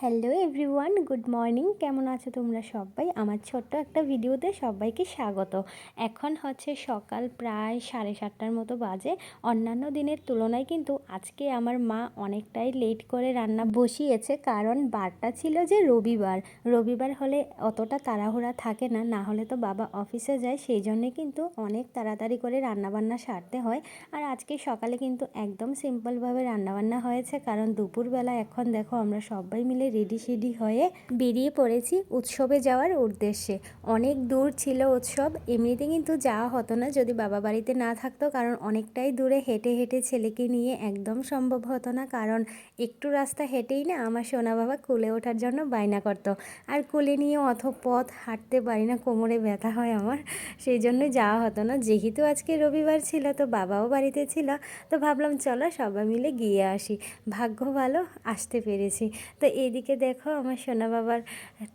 Hello everyone good morning কেমন আছো তোমরা সবাই? আমার ছোট্ট একটা ভিডিওতে সবাইকে স্বাগত। এখন হচ্ছে সকাল প্রায় সাড়ে সাতটার মতো বাজে। অন্যান্য দিনের তুলনায় কিন্তু আজকে আমার মা অনেকটাই লেট করে রান্না বসিয়েছে। কারণ বারটা ছিল যে রবিবার। রবিবার হলে অতটা তাড়াহুড়া থাকে না না হলে তো বাবা অফিসে যায়। সেই জন্যে কিন্তু অনেক তাড়াতাড়ি করে রান্নাবান্না সারতে হয়। আর আজকে সকালে কিন্তু একদম সিম্পলভাবে রান্নাবান্না হয়েছে। কারণ দুপুরবেলা এখন দেখো আমরা সবাই মিলে রেডি সেডি হয়ে বেরিয়ে পড়েছি উৎসবে যাওয়ার উদ্দেশ্যে। অনেক দূর ছিল উৎসব, এমনিতে কিন্তু যাওয়া হতো না। যদি বাবা বাড়িতে না থাকতো, কারণ অনেকটাই দূরে হেঁটে হেঁটে ছেলেকে নিয়ে একদম সম্ভব হতো না। কারণ একটু রাস্তা হেঁটেই না আমার সোনা বাবা কুলে ওঠার জন্য বায়না করতো। আর কুলে নিয়ে অত পথ হাঁটতে পারি না, কোমরে ব্যথা হয় আমার। সেই জন্য যাওয়া হতো না। যেহেতু আজকে রবিবার ছিল, তো বাবাও বাড়িতে ছিল, তো ভাবলাম, চলো সবাই মিলে গিয়ে আসি। ভাগ্য ভালো, আসতে পেরেছি। তো এইদিকে দেখো আমার সোনা বাবার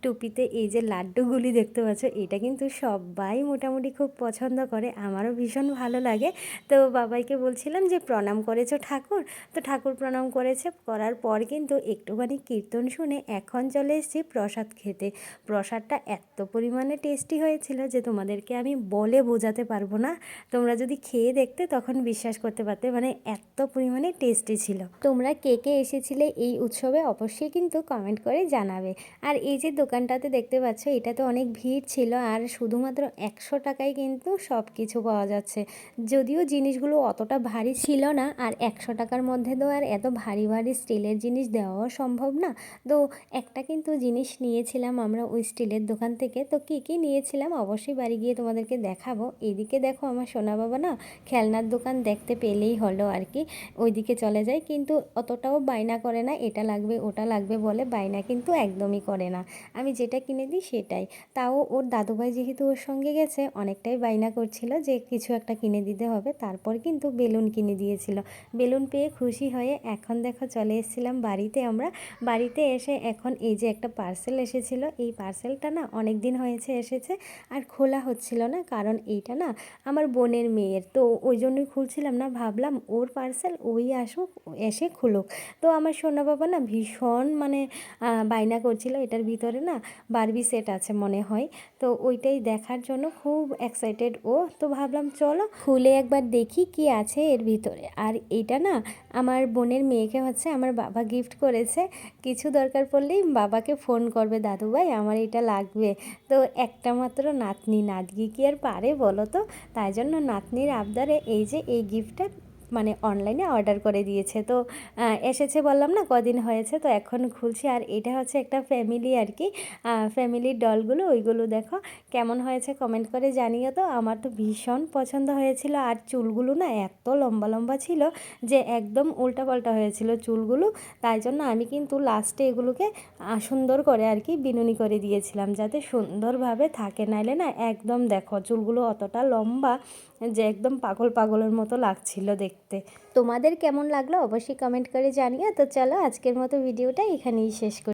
টুপিতে এই যে লাড্ডুগুলি দেখতে পাচ্ছ, এটা কিন্তু সবাই মোটামুটি খুব পছন্দ করে। আমারও ভীষণ ভালো লাগে। তো বাবাইকে বলছিলাম যে, প্রণাম করেছ ঠাকুর? তো ঠাকুর প্রণাম করেছে। করার পর কিন্তু একটুখানি কীর্তন শুনে এখন চলে এসেছি প্রসাদ খেতে। প্রসাদটা এত পরিমাণে টেস্টি হয়েছিল যে, তোমাদেরকে আমি বলে বোঝাতে পারব না। তোমরা যদি খেয়ে দেখতে তখন বিশ্বাস করতে পারতে মানে এত পরিমাণে টেস্টি ছিল। তোমরা কে কে এসেছিলে এই উৎসবে অবশ্যই কিন্তু কমেন্ট করে জানাবে। আর এই যে দোকানটাতে দেখতে পাচ্ছ, এটাতে অনেক ভিড় ছিল আর শুধুমাত্র একশো টাকায় কিন্তু সব কিছু পাওয়া যাচ্ছে। যদিও জিনিসগুলো অতটা ভারী ছিল না, আর একশো টাকার মধ্যে তো আর এত ভারী ভারী স্টিলের জিনিস দেওয়াও সম্ভব না। তো একটা কিন্তু জিনিস নিয়েছিলাম আমরা ওই স্টিলের দোকান থেকে। তো কী কী নিয়েছিলাম অবশ্যই বাড়ি গিয়ে তোমাদেরকে দেখাবো। এদিকে দেখো আমার সোনা বাবা না খেলনার দোকান দেখতে পেলেই হলো আর কি। ওইদিকে চলে যায়, কিন্তু অতটাও বায়না করে না, এটা লাগবে, ওটা লাগবে বলে বায়না কিন্তু একদমই করে না। আমি যেটা কিনে দিই সেটাই। তাও ওর দাদুভাই যেহেতু ওর সঙ্গে গেছে, অনেকটাই বায়না করছিল যে কিছু একটা কিনে দিতে হবে। তারপর কিন্তু বেলুন কিনে দিয়েছিল। বেলুন পেয়ে খুশি হয়ে এখন দেখো চলে এসেছিলাম বাড়িতে আমরা। বাড়িতে এসে এখন এই যে একটা পার্সেল এসেছিল, এই পার্সেলটা না অনেক দিন হয়েছে এসেছে আর খোলা হচ্ছিল না। কারণ এইটা না আমার বোনের মেয়ের। তো ওই জন্যই খুলছিলাম না, ভাবলাম ওর পার্সেল ওই আসুক, এসে খুলুক। তো আমার সোনা বাবা না ভীষণ মানে বায়না করছিল, এটার ভিতরে না বারবি সেট আছে মনে হয়। তো ওইটাই দেখার জন্য খুব এক্সাইটেড ও। তো ভাবলাম চলো খুলে একবার দেখি কি আছে এর ভিতরে। আর এইটা না আমার বোনের মেয়েকে হচ্ছে আমার বাবা গিফট করেছে। কিছু দরকার পড়লেই বাবাকে ফোন করবে, দাদু ভাই, আমার এটা লাগবে। তো একটা মাত্র নাতনি নাতনি কি আর পারে বলো তো? তাই জন্য নাতনির আবদারে এই যে এই গিফটটা মানে অনলাইনে অর্ডার করে দিয়েছে। তো এসেছে বললাম না, কদিন হয়েছে, তো এখন খুলছি। আর এটা হচ্ছে একটা ফ্যামিলি আর কি। ফ্যামিলির ডলগুলো ওইগুলো দেখো, কেমন হয়েছে কমেন্ট করে জানিও তো। আমার তো ভীষণ পছন্দ হয়েছিল। আর চুলগুলো না এত লম্বা লম্বা ছিল যে একদম উল্টাপাল্টা হয়েছিল চুলগুলো। তাই জন্য আমি কিন্তু লাস্টে এগুলোকে সুন্দর করে আর কি বিনুনি করে দিয়েছিলাম। যাতে সুন্দরভাবে থাকে। নাইলে না একদম দেখো, চুলগুলো অতটা লম্বা যে একদম পাগল পাগলের মতো লাগছিল দেখতে। তোমাদের কেমন লাগল অবশ্যই কমেন্ট করে জানিও। তো চলো আজকের মতো ভিডিওটা এখানেই শেষ করি